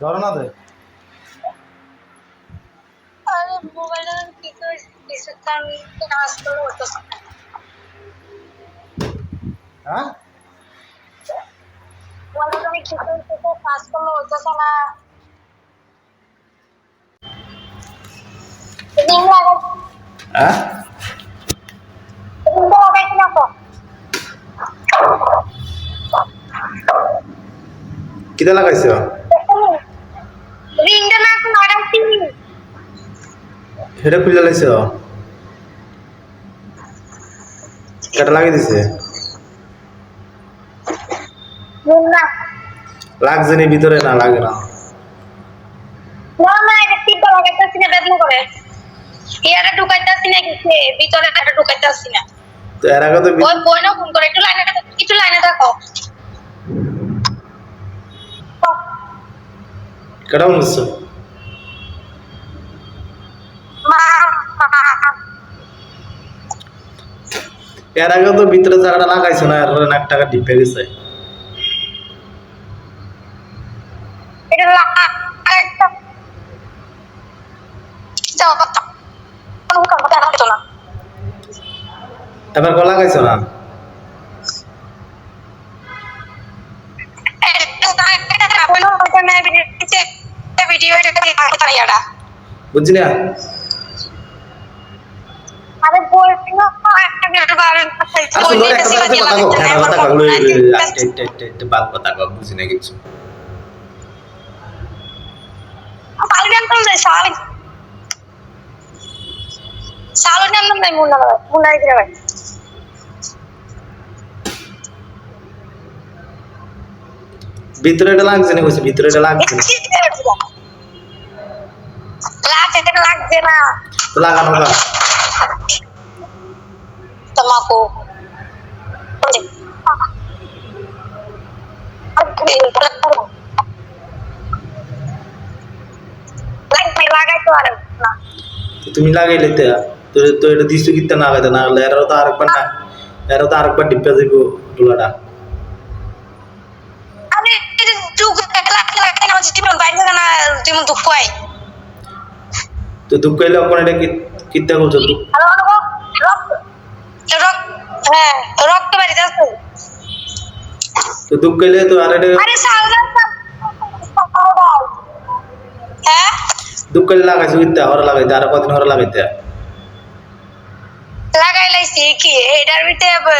ধরো না দে হ্যাঁ? হ্যাঁ? লাগাইছি না তো কিতা লাগাইছ রিংটা না এখন লাগাইছি সেটা খুলে লাইছ কেটা লাগিয়ে দিছে? লাগছে নি ভিতরে না লাগে না। কিছু এর আগে তো ফোন করে একটু লাইনে একটু লাইনে থাকো। কেটা বলছো মা এর আগে তো ভিতরে জায়গাটা লাগাইছো না এর নাক টাকা ডিপে গেছে এবার না না আরে বলছি না হ্যাঁ ভিতরে লাগছে না কইছে ভিতরে লাগছে লাগছে না লাগানো না তোমাকো লাগাই তো আর না তো তুমি লাগাইলে তো তো তো এটা দিছো কিতা না লাগাইতে না হলে এরাও তো আরেকবার না এরাও তো আরেকবার ডিপে যাইব ডোলাটা আমি যুগ লাগাই লাগাই না জীবন বাইরে না জীবন দুঃখ হয় তো এটা রক্ত বাড়িতে আছে তো দুঃখ হইলে তো আর আরে সাউদার হ্যাঁ? দুঃখ হইলে লাগাইছো কিতা ওরা লাগাইতে আর কদিন ওরা লাগাইতে। লাগাই লাইছি কি? এটার ভিতরে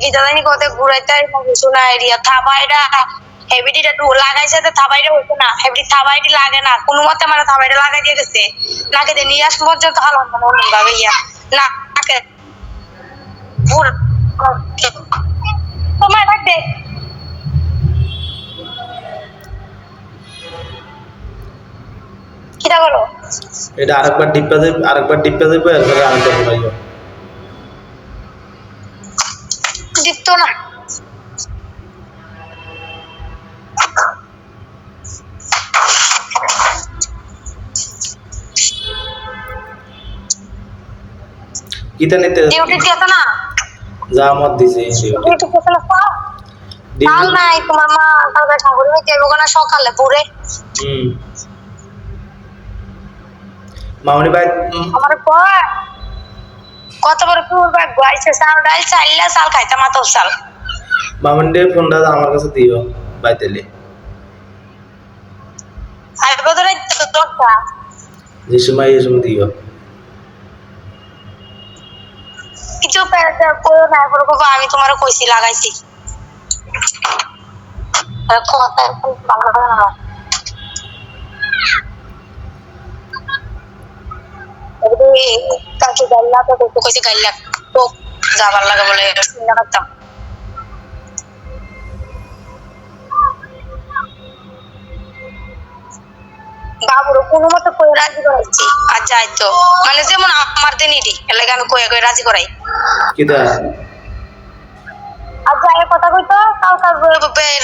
কি জানি কত ঘুরাইতে কিছু না এরিয়া থাবাইটা হেভিডিটা টু লাগাইছে তো থাবাইটা হইতো না। হেভিডি থাবাইটি লাগে না। কোনো মতে মানে থাবাইটা লাগাই দিয়ে গেছে। নাকে দিয়ে নিয়ে আস পর্যন্ত হালাম না ভাবে ইয়া। না ভুল তোমার রাখবে কিটা করো এটা আরেকবার ডিপে যাইব আরেকবার ডিপে যাইব এরপরে আরেকবার ঘুরাইব দীপ্ত না। কিতা নিতে ডিউটি গেছে না? যা মত দিছে কাল নাই তোমার মা কালকে ঠাকুর যাব না সকালে ভোরে। হুম। মামনি ভাই আমার কয় কত বড় গাইছে ডাল চাইলা ফোনটা আমার কাছে দিও বাইতেলে আর বদলে দরকার যে সময় এই সময় দিও। প্যারাটা না আমি তোমার কইছি, লাগাইছি। কাকে গাইলা তো কইছে গাইলা তো যাবার লাগে বলে শুনে রাখতাম বাবুর কোনো মতো কই রাজি করাইছি আর যাই তো। মানে যেমন আমার দিনই এলাকা আমি কয়ে কয়ে রাজি করাই? আর যাই কথা কইতো কাল কাল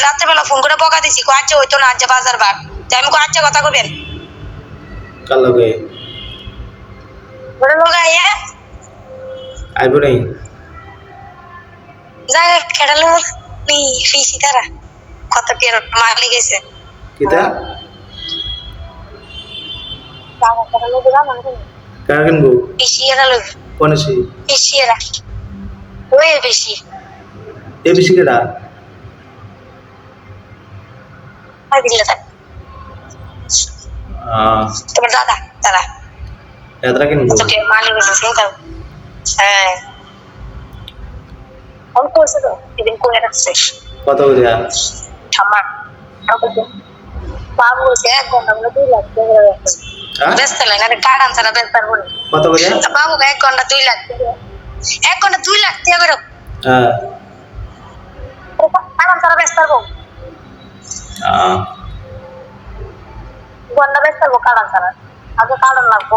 রাত্রে বেলা ফোন করে বকা দিছি কো আচ্ছা হইতো না আজ বাজার বার তাই আমি কো আচ্ছা কথা কইবেন? কার লগে। বড় লোক আইয়া? আইব নাই। যাই খেড়ালো নি ফিসি তারা কত টের মারলি গেছে কিতা টাকা টাকা লোকে জানো না কার কিনবো কোন এসি ওই বেশি এ বেশি কেটা আর দিলে থাক তোমার দাদা দাদা। এতটা কিনবো? মালিক হ্যাঁ। আমি করছে তো এদিন করে রাখছে কত করে ঠাম্মা বাবু বলছে এক ঘণ্টা দুই লাখ? ব্যস্ত নাই না কার্ড আনছে না ব্যস্ত পারব না কত করে? বাবু এক ঘণ্টা দুই লাখ টাকা। এক ঘণ্টা দুই লাখ টাকা করে। হ্যাঁ। কারণ তারা ব্যস্ত পারব আহ, ঘণ্টা ব্যস্ত পারব কারণ তারা আগে কারণ লাগবো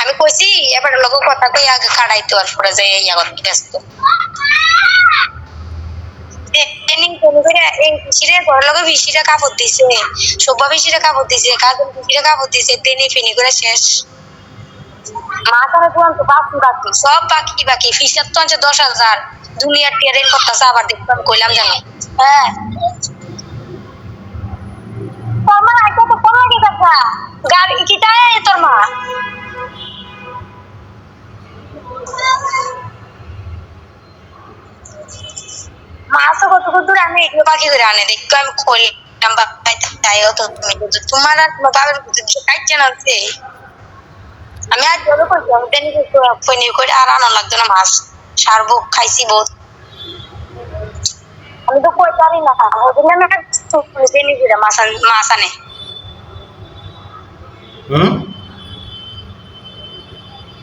আমি কইছি এবার লোক কথা কই আগে কাটাইতো আর পরে যাই ইয়া করতে ব্যস্ত ট্রেনিং করে বিশিরে ঘর লগে বিশিরে কাপড় দিছে, শোভা বিশিরে কাপড় দিছে, কাজল বিশিরে কাপড় দিছে, টেনে ফিনি করে শেষ। মাথার তো বাকি বাকি সব বাকি বাকি ফিসার তো আছে দশ হাজার। দুনিয়ার ট্রেন করতেছে, আবার দেখতাম কইলাম জানো? হ্যাঁ। তোর মা এটা তো কমেডি কথা গাড়ি কি তাই তোর মা? কত দূর আমি এগুলো বাকি করে আনে। দেখতো আমি চাইও তো তুমি কিন্তু তোমার আর তোমার বাবার কাটছে না হচ্ছে আমি আর জলে করছি আমি টেনে পনির করে আর আনা লাগতো না মাছ সারবো খাইছি বহুত। আমি তো কই পারি না ওই জন্য আমি মাছ মাছ আনে। হুম?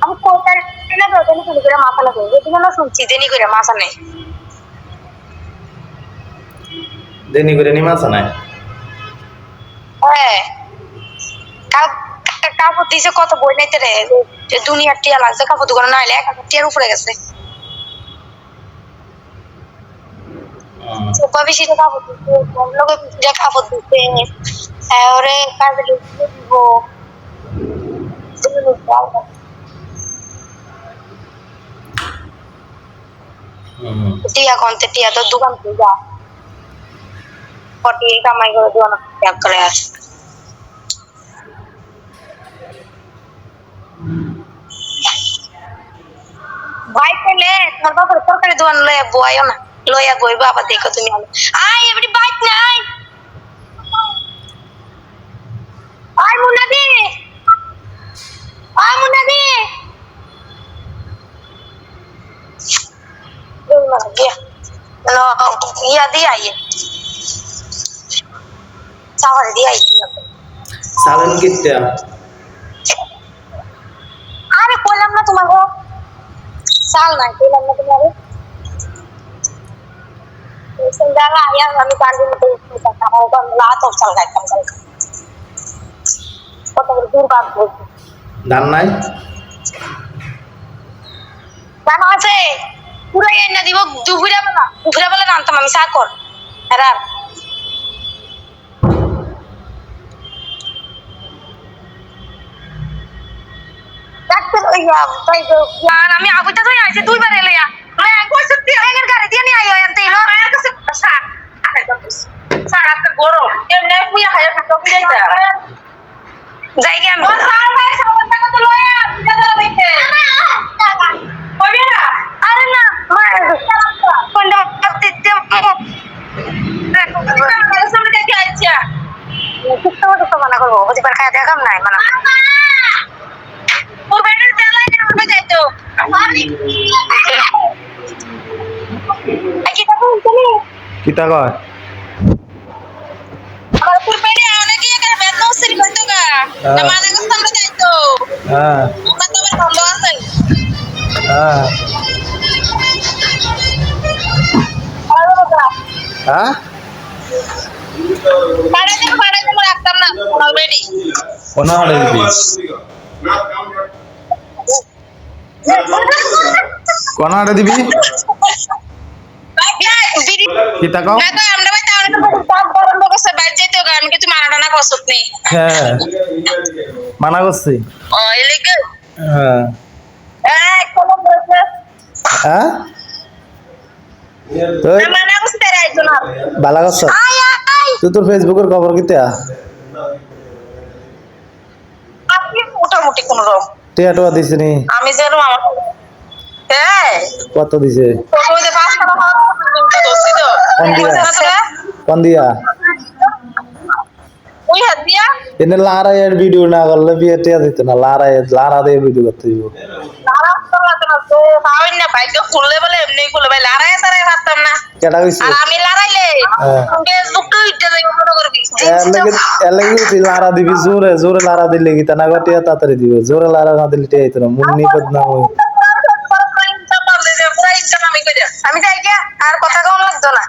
আমি পারি না তো করে আনে ওই জন্য না শুনছি টেনে করে মাছ আনে। দেনি করে নিমা আছে নাই হ্যাঁ। কাপড় দিছে কত বই নাইতে রে? যে দুনিয়ার টিয়া লাগছে কাপড় দোকানে না হলে এক টিয়ার উপরে গেছে। কাপড় কম লোকে কাপড় ওরে কাজে দিব টিয়া কন্তে টিয়া তো দোকান থেকে যা। পটি কামাই করে দোকান ত্যাগ করে আসে। ভাই পেলে তোমার বাবার তরকারি দোকান লইয়া বইও না, লইয়া বই বাবা দেখো তুমি আমি আই এবারে বাইক নাই আই মুনাদি। আই মুনাদি। গিয়া। নো ইয়া দিয়ে আইয়ে। চাওয়াল দিয়ে আইয়ে সালেন কিত্তা আরে কইলাম না তোমাকে। চাল নাই কইলাম না তোমারে কান্দি মতো আমার লাত অফ চাল খাইতাম চাল কত করে দূর বাদ বলছি ধান নাই? জানো আছে। পুরো এনে দিব দুপুরে বেলা দুপুরে বেলা রান্তাম আমি চাকর হেরার ডাক্তার ওইয়া তাই তো আর আমি আবুটা তো আইছে দুইবার এলে এক বছর দিয়ে এর গাড়ি দিয়ে নিয়ে আইও এনতে হলো আমার কাছে সার সার একটা গরম। এমনি পুয়া খায় থাকো বুঝাইতা যাই গে আমি। সার ভাই সাবান টাকা তো লয়া বুঝা দাও দেখতে। কইবে না? আরে না কোনটা দিতে সামনে দেখে আইছা কিচ্ছু তো মানা করব প্রতিবার খায় দেখাম নাই মানা ওর বেটার চালাই না উঠে যাইতো কি কথা বলছিলি কিতা কয় আমার পুর পেড়ে অনেকে এখানে বেতন সিরি করতো গা হ্যাঁ। মানে কথা আমরা যাইতো হ্যাঁ আমার তো আবার ভালো আছেন হ্যাঁ ভালো কথা হ্যাঁ পাড়াই দেবো পাড়াই দেবো রাখতাম না অলরেডি কোন হলে দিবি কোন হলে দিবি কিতা কও আমরা ভাই তাহলে তো কাজ বন্ধ করছে বাইরে যেতে গা আমি কিছু মানা টানা কসত নেই হ্যাঁ। মানা করছি। হ্যাঁ। হ্যাঁ? করছে? তুই তোর ফেসবুকের খবর কিতা? মোটামুটি কোন রকম। টিয়া টোয়া দিছে নি আমি যেরকম আমার কত দিছে? কোন দিয়া। এনে লারাইয়ের ভিডিও না করলে বিয়ে টিয়া দিত না। লারা দিয়ে করতে দিব লারা হ্যাঁ। দিবি জোরে জোরে লারা দিলে কি? তা না টিয়া তাড়াতাড়ি দিবে। জোরে লারা না দিলে টিয়া না। মুন্নি বদনাম আমি যাই গিয়া, আর কথা কম লাগতো না।